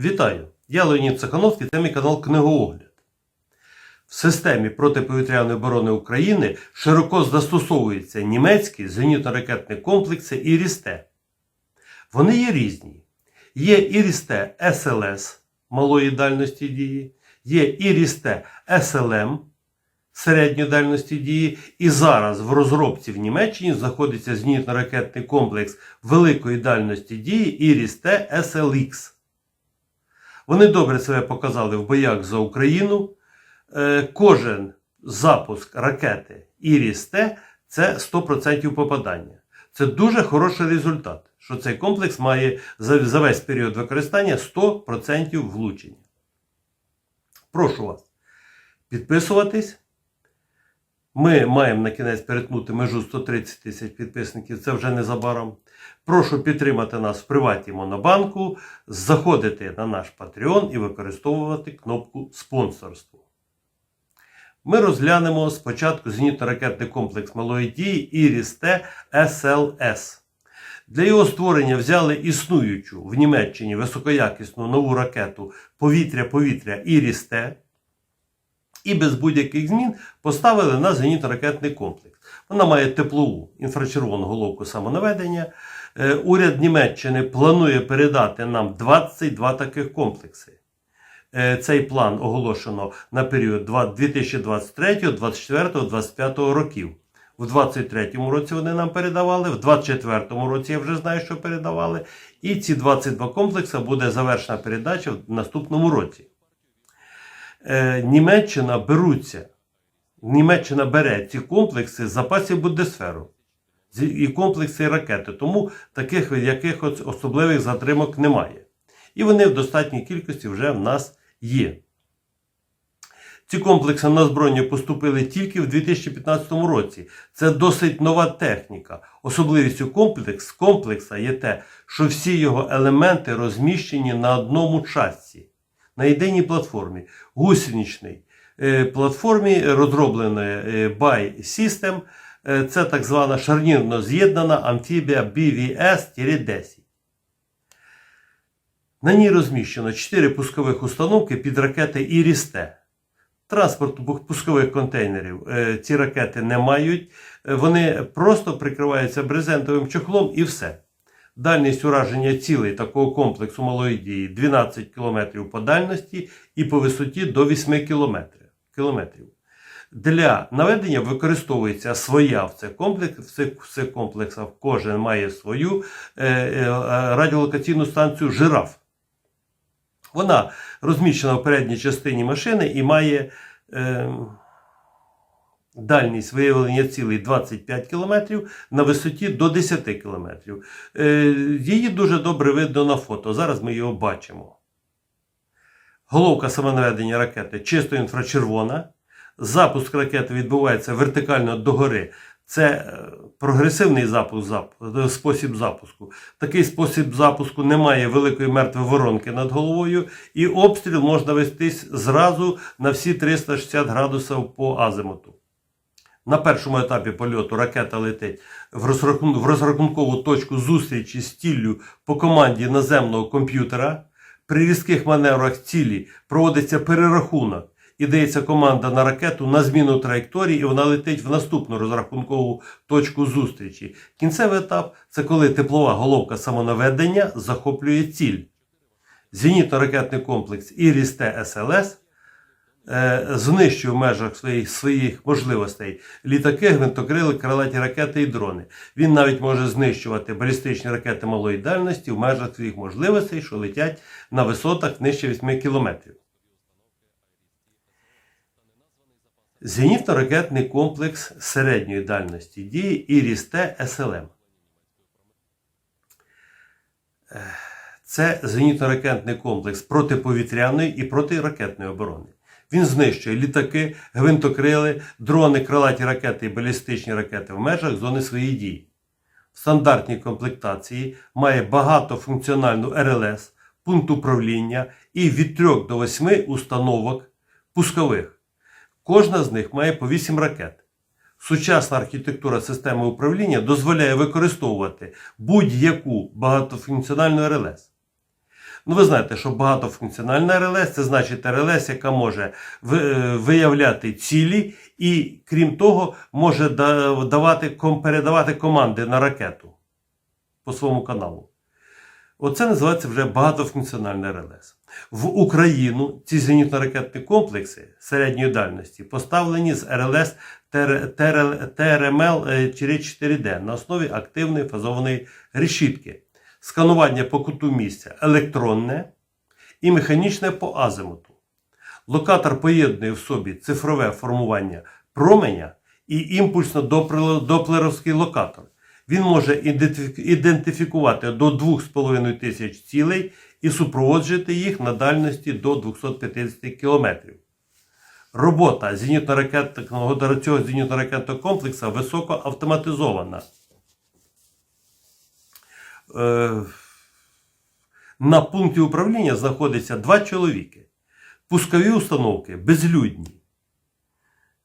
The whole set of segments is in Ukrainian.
Вітаю! Я Леонід Цехановський, це мій канал Книгоогляд. В системі протиповітряної оборони України широко застосовуються німецькі зенітно-ракетні комплекси Ірісте. Вони є різні. Є Ірісте СЛС малої дальності дії, є Ірісте СЛМ середньої дальності дії, і зараз в розробці в Німеччині знаходиться зенітно-ракетний комплекс великої дальності дії Ірісте СЛХ. Вони добре себе показали в боях за Україну. Е, Кожен запуск ракети Іріс-Т – це 100% попадання. Це дуже хороший результат, що цей комплекс має за весь період використання 100% влучення. Прошу вас підписуватись. Ми маємо на кінець перетнути межу 130 тисяч підписників, це вже незабаром. Прошу підтримати нас в приваті Монобанку, заходити на наш Patreon і використовувати кнопку спонсорство. Ми розглянемо спочатку зенітно-ракетний комплекс малої дії Іріс-Т СЛС. Для його створення взяли існуючу в Німеччині високоякісну нову ракету повітря-повітря Іріс-Т і без будь-яких змін поставили на зенітно-ракетний комплекс. Вона має теплову інфрачервону головку самонаведення. Е, Уряд Німеччини планує передати нам 22 таких комплекси. Е, Цей план оголошено на період 2023, 2024, 2025 років. У 2023 році вони нам передавали, в 2024 році я вже знаю, що передавали. І ці 22 комплекси буде завершена передача в наступному році. Е, Німеччина беруться, Німеччина бере ці комплекси з запасів Бундесферу і комплекси ракети. Тому таких якихось особливих затримок немає. І вони в достатній кількості вже в нас є. Ці комплекси на озброєння поступили тільки в 2015 році. Це досить нова техніка. Особливістю комплекс, комплекса є те, що всі його елементи розміщені на одному часі, на єдиній платформі. Гусеничній е, платформі, розробленої е, by System. Е, Це так звана шарнірно з'єднана амфібія BVS-10. На ній розміщено 4 пускових установки під ракети Іріс-Т. Транспорту пускових контейнерів ці ракети не мають. Вони просто прикриваються брезентовим чохлом і все. Дальність ураження цілей такого комплексу малої дії 12 км по дальності і по висоті до 8 км. кілометрів. Для наведення використовується своя в цих комплекс, в цих, комплексах кожен має свою е, е, радіолокаційну станцію жираф. Вона розміщена в передній частині машини і має е, дальність виявлення цілей 25 км на висоті до 10 км. Е, її дуже добре видно на фото. Зараз ми його бачимо. Головка самонаведення ракети чисто інфрачервона. Запуск ракети відбувається вертикально догори. Це е, прогресивний запуск, зап- е, спосіб запуску. Такий спосіб запуску не має великої мертвої воронки над головою, і обстріл можна вестись зразу на всі 360 градусів по азимуту. На першому етапі польоту ракета летить в, розрахун... в розрахункову точку зустрічі з ціллю по команді наземного комп'ютера. При різких маневрах цілі проводиться перерахунок і дається команда на ракету на зміну траєкторії, і вона летить в наступну розрахункову точку зустрічі. Кінцевий етап це коли теплова головка самонаведення захоплює ціль. Зенітно-ракетний комплекс Іріс-Т СЛС е, знищує в межах своїх, своїх можливостей літаки, гвинтокрили, крилаті ракети і дрони. Він навіть може знищувати балістичні ракети малої дальності в межах своїх можливостей, що летять на висотах нижче 8 кілометрів. Зенітно-ракетний комплекс середньої дальності дії Іріс-Т СЛМ. Е, Це зенітно-ракетний комплекс протиповітряної і протиракетної оборони. Він знищує літаки, гвинтокрили, дрони, крилаті ракети і балістичні ракети в межах зони своєї дії. В стандартній комплектації має багатофункціональну РЛС, пункт управління і від 3 до 8 установок пускових. Кожна з них має по 8 ракет. Сучасна архітектура системи управління дозволяє використовувати будь-яку багатофункціональну РЛС. Ну, ви знаєте, що багатофункціональна РЛС це значить РЛС, яка може е, виявляти цілі і, крім того, може давати, передавати команди на ракету по своєму каналу. Оце називається вже багатофункціональна РЛС. В Україну ці зенітно-ракетні комплекси середньої дальності поставлені з РЛС ТРМЛ-4D на основі активної фазованої решітки. Сканування по куту місця електронне і механічне по азимуту. Локатор поєднує в собі цифрове формування променя і імпульсно-доплеровський локатор. Він може ідентифікувати до 2,5 тисяч цілей і супроводжувати їх на дальності до 250 км. Робота зенітно-ракетного цього зенітно-ракетного комплексу високо автоматизована. Е, на пункті управління знаходиться два чоловіки. Пускові установки безлюдні.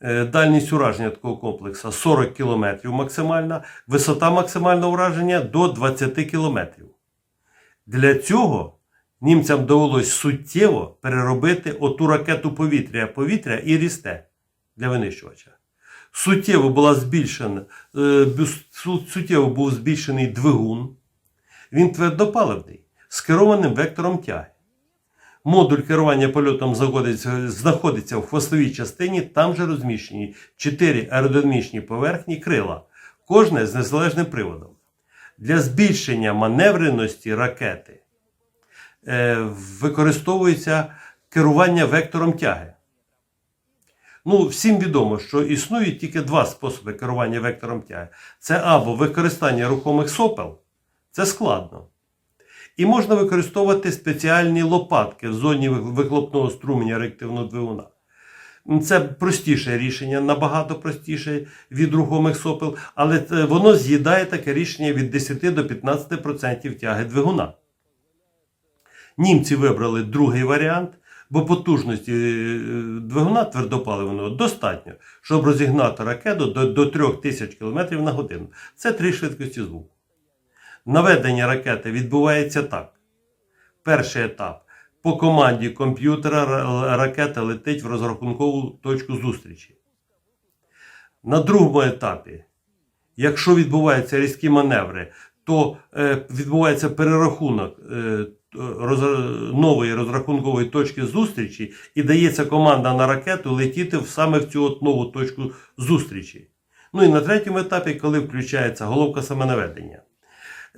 Е, Дальність ураження такого комплексу 40 км максимальна, висота максимального ураження до 20 км. Для цього німцям довелось суттєво переробити оту ракету повітря, повітря і рісте для винищувача. Суттєво була збільшена, е, суттєво був збільшений двигун. Він твердопаливний, з керованим вектором тяги. Модуль керування польотом знаходиться, в хвостовій частині, там же розміщені чотири аеродинамічні поверхні крила, кожне з незалежним приводом. Для збільшення маневреності ракети е, використовується керування вектором тяги. Ну, всім відомо, що існують тільки два способи керування вектором тяги. Це або використання рухомих сопел, це складно. І можна використовувати спеціальні лопатки в зоні вихлопного струменя реактивного двигуна. Це простіше рішення, набагато простіше від рухомих сопел, але воно з'їдає таке рішення від 10 до 15% тяги двигуна. Німці вибрали другий варіант, бо потужності е, двигуна твердопаливного достатньо, щоб розігнати ракету до, до 3000 км на годину. Це три швидкості звуку. Наведення ракети відбувається так. Перший етап. По команді комп'ютера ракета летить в розрахункову точку зустрічі. На другому етапі, якщо відбуваються різкі маневри, то е, відбувається перерахунок е, нової розрахункової точки зустрічі і дається команда на ракету летіти в- саме в цю от нову точку зустрічі. Ну і на третьому етапі, коли включається головка самонаведення.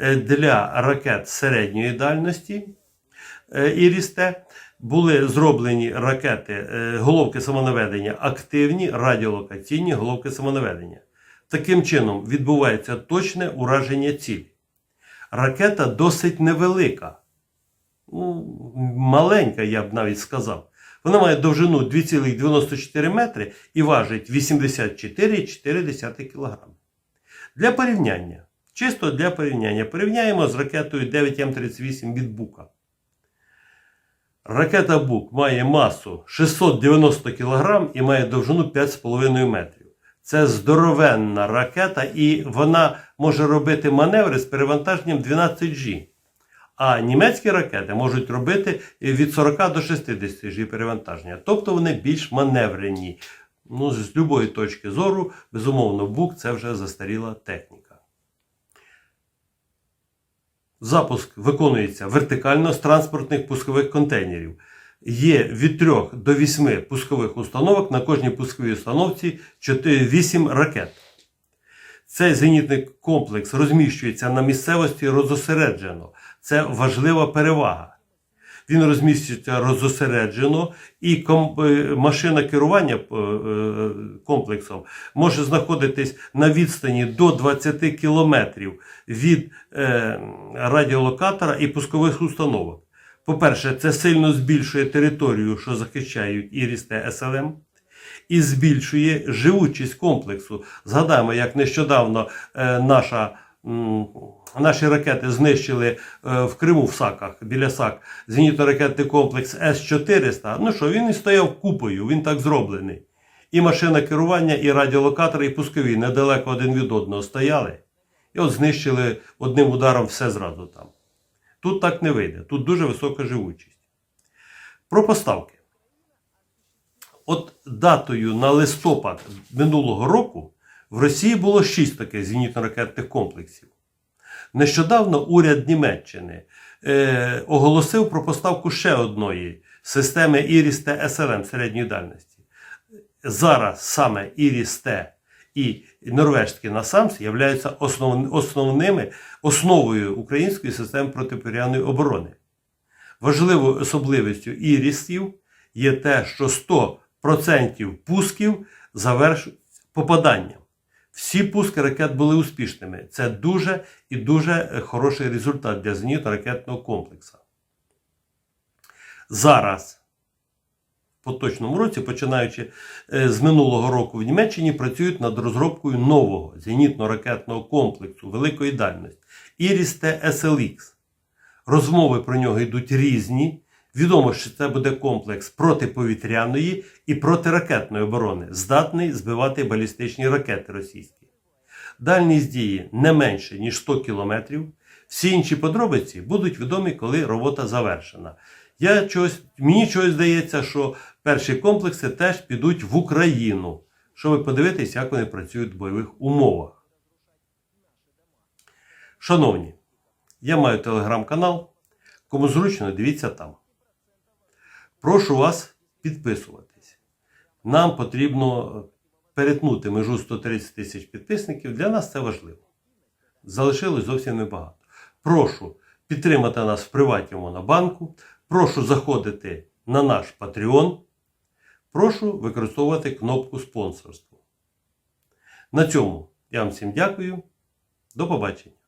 Е, Для ракет середньої дальності е, і рісте були зроблені ракети е, головки самонаведення активні радіолокаційні головки самонаведення. Таким чином відбувається точне ураження цілі. Ракета досить невелика, ну, маленька, я б навіть сказав. Вона має довжину 2,94 метри і важить 84,4 кг. Для порівняння, чисто для порівняння, порівняємо з ракетою 9М38 від Бука. Ракета Бук має масу 690 кг і має довжину 5,5 метрів. Це здоровенна ракета, і вона може робити маневри з перевантаженням 12G. А німецькі ракети можуть робити від 40 до 60 G перевантаження. Тобто вони більш маневрені. Ну, з будь-якої точки зору, безумовно, бук це вже застаріла техніка. Запуск виконується вертикально з транспортних пускових контейнерів. Є від 3 до 8 пускових установок на кожній пусковій установці 8 ракет. Цей зенітний комплекс розміщується на місцевості розосереджено. Це важлива перевага. Він розміщується розосереджено, і е, машина керування е, е, комплексом може знаходитись на відстані до 20 кілометрів від радіолокатора і пускових установок. По-перше, це сильно збільшує територію, що захищають Іріс та СЛМ, і збільшує живучість комплексу. Згадаємо, як нещодавно е, наша. м, Наші ракети знищили е, в Криму в Саках біля Сак зенітно-ракетний комплекс С-400. Ну що, він і стояв купою, він так зроблений. І машина керування, і радіолокатор, і пускові недалеко один від одного стояли. І от знищили одним ударом все зразу там. Тут так не вийде. Тут дуже висока живучість. Про поставки. От датою на листопад минулого року в Росії було 6 таких зенітно-ракетних комплексів. Нещодавно уряд Німеччини е, оголосив про поставку ще одної системи Іріс-Т СРМ середньої дальності. Зараз саме Іріс-Т і норвежський НАСАМС являються основ, основними основою української системи протиповітряної оборони. Важливою особливістю ірісів є те, що 100% пусків завершують попаданням. Всі пуски ракет були успішними. Це дуже і дуже хороший результат для зенітно-ракетного комплексу. Зараз, в поточному році, починаючи е, з минулого року в Німеччині, працюють над розробкою нового зенітно-ракетного комплексу великої дальності Iris-T SLX. Розмови про нього йдуть різні. Відомо, що це буде комплекс протиповітряної і протиракетної оборони, здатний збивати балістичні ракети російські. Дальність дії не менше, ніж 100 кілометрів. Всі інші подробиці будуть відомі, коли робота завершена. Я чогось, мені чогось здається, що перші комплекси теж підуть в Україну, щоб подивитись, як вони працюють в бойових умовах. Шановні, я маю телеграм-канал. Кому зручно, дивіться там. Прошу вас підписуватись. Нам потрібно перетнути межу 130 тисяч підписників. Для нас це важливо. Залишилось зовсім небагато. Прошу підтримати нас в приваті Монобанку. Прошу заходити на наш Patreon. Прошу використовувати кнопку спонсорство. На цьому я вам всім дякую. До побачення.